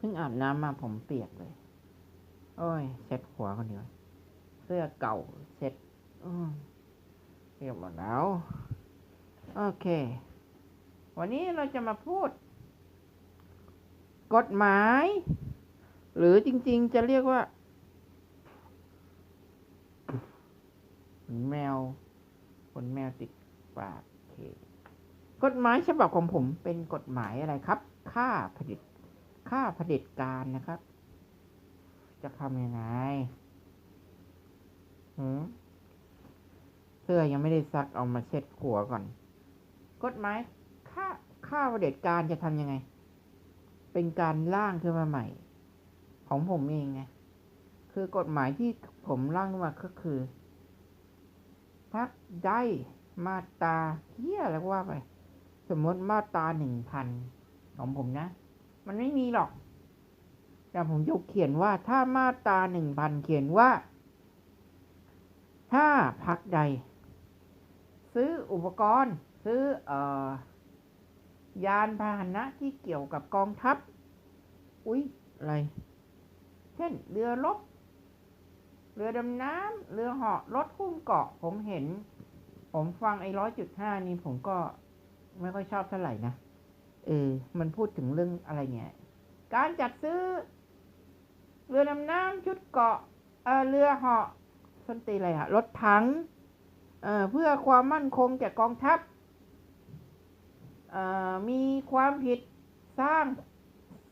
เพิ่งอาบน้ำมาผมเปียกเลย โอ้ย เช็ดหัวคนเดียวเสื้อเก่าเช็ดเปียกหมดแล้ว โอเค วันนี้เราจะมาพูด กฎหมาย หรือจริง ๆ จะเรียกว่า แมวขนแมวติดปากเคกฎหมายฉบับของผมเป็นกฎหมายอะไรครับ ค่าผลิต ค่าเผด็จการนะครับ จะทำยังไงหืมเสื้อยังไม่ได้ซักเอามาเช็ดหัวก่อน กฎหมายค่าค่าเผด็จการจะทำยังไง เป็นการร่างขึ้นมาใหม่ ของผมเองไงคือกฎหมายที่ผมร่างขึ้นมาก็คือพักได้มาตาเฮียแล้วว่าไป สมมติมาตาหนึ่งพันของผมนะ มันไม่มีหรอก แต่ผมจะเขียนว่าถ้ามาตราหนึ่งพันเขียนว่า ถ้าพักใด ซื้ออุปกรณ์ ซื้อเอ่อยานพาหนะที่เกี่ยวกับกองทัพ อุ๊ย อะไร เช่น เรือรบ เรือดำน้ำ เรือเหาะ รถหุ้มเกาะ ผมเห็น ผมฟังไอ้ร้อยจุดห้านี่ผมก็ไม่ค่อยชอบเท่าไหร่นะ เออ มันพูดถึงเรื่องอะไรเนี่ย การจัดซื้อ เรือดำน้ำชุดเกาะเออเรือเหาะส้นตีอะไรอะรถถังเออเพื่อความมั่นคงแก่กองทัพเอ่อมีความผิดสร้าง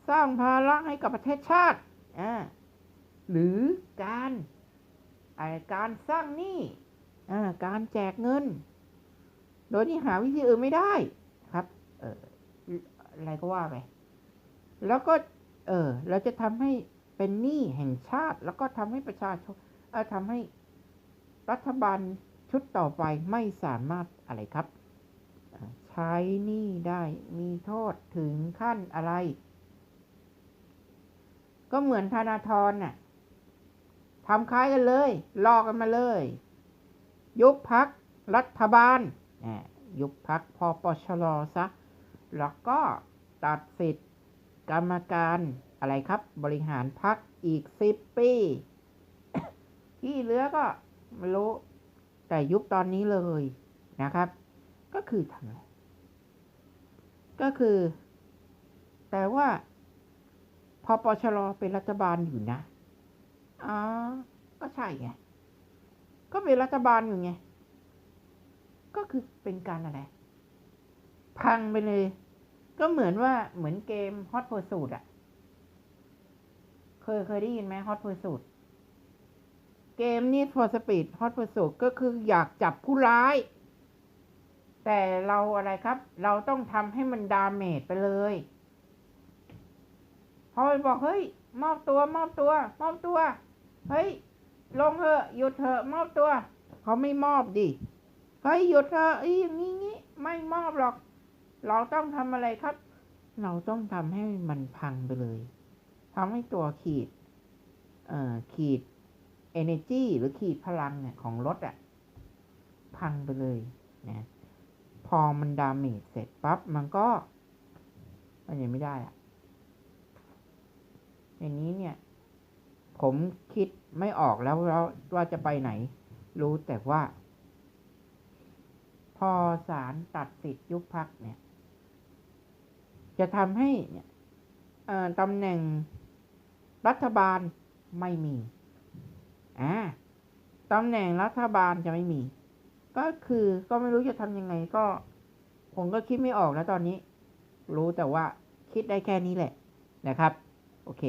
สร้างภาระให้กับประเทศชาติอ่าหรือการไอการสร้างหนี้อ่าการแจกเงิน โดยที่หาวิธีอื่นไม่ได้ครับ เออ อะไรก็ว่าไป แล้วก็ เออ เราจะทำให้เป็นหนี้แห่งชาติ แล้วก็ทำให้ประชาชนเออทำให้รัฐบาลชุดต่อไปไม่สามารถอะไรครับ ใช้หนี้ได้มีโทษถึงขั้นอะไร ก็เหมือนธนาธรน่ะทำคล้ายกันเลยลอกกันมาเลย ยุบพักรัฐบาลยุบพักพอปชรซะ แล้วก็ ตัดสิทธิ์ กรรมการอะไรครับ บริหารพักอีกสิบปี ที่เหลือก็ไม่รู้ แต่ยุบตอนนี้เลยนะครับ ก็คือทำอะไรก็คือ แต่ว่าพอปชรเป็นรัฐบาลอยู่นะอ๋อก็ใช่ไง ก็เป็นรัฐบาลอยู่ไง ก็คือเป็นการอะไร พังไปเลย ก็เหมือนว่าเหมือนเกม Hot Pursuit อะเคยเคยได้ยินไหม Hot Pursuit เกมนี้ for speed Hot Pursuit ก็คืออยากจับผู้ร้าย แต่เราอะไรครับ เราต้องทำให้มันดาเมจไปเลยพอบอกเฮ้ย มอบตัว มอบตัว มอบตัว เฮ้ย ลงเถอะหยุดเถอะมอบตัว เขาไม่มอบดิเฮ้ยหยุดเถอะอีอย่างนี้ไม่มอบหรอก เราต้องทำอะไรครับ เราต้องทำให้มันพังไปเลยทำให้ตัวขีดเอ่อขีด energy หรือขีดพลังเนี่ยของรถอะพังไปเลยนะพอมันดาเมจเสร็จปั๊บ มันก็ มันยังไม่ได้อะอย่างนี้เนี่ย ผมคิดไม่ออกแล้วแล้วว่าจะไปไหน รู้แต่ว่า พอศาลตัดสิทธิ์ยุบพักเนี่ย จะทำให้ตำแหน่งรัฐบาลไม่มีอ่าตำแหน่งรัฐบาลจะไม่มี ก็คือก็ไม่รู้จะทำยังไงก็ ผมก็คิดไม่ออกแล้วตอนนี้ รู้แต่ว่าคิดได้แค่นี้แหละนะครับ โอเค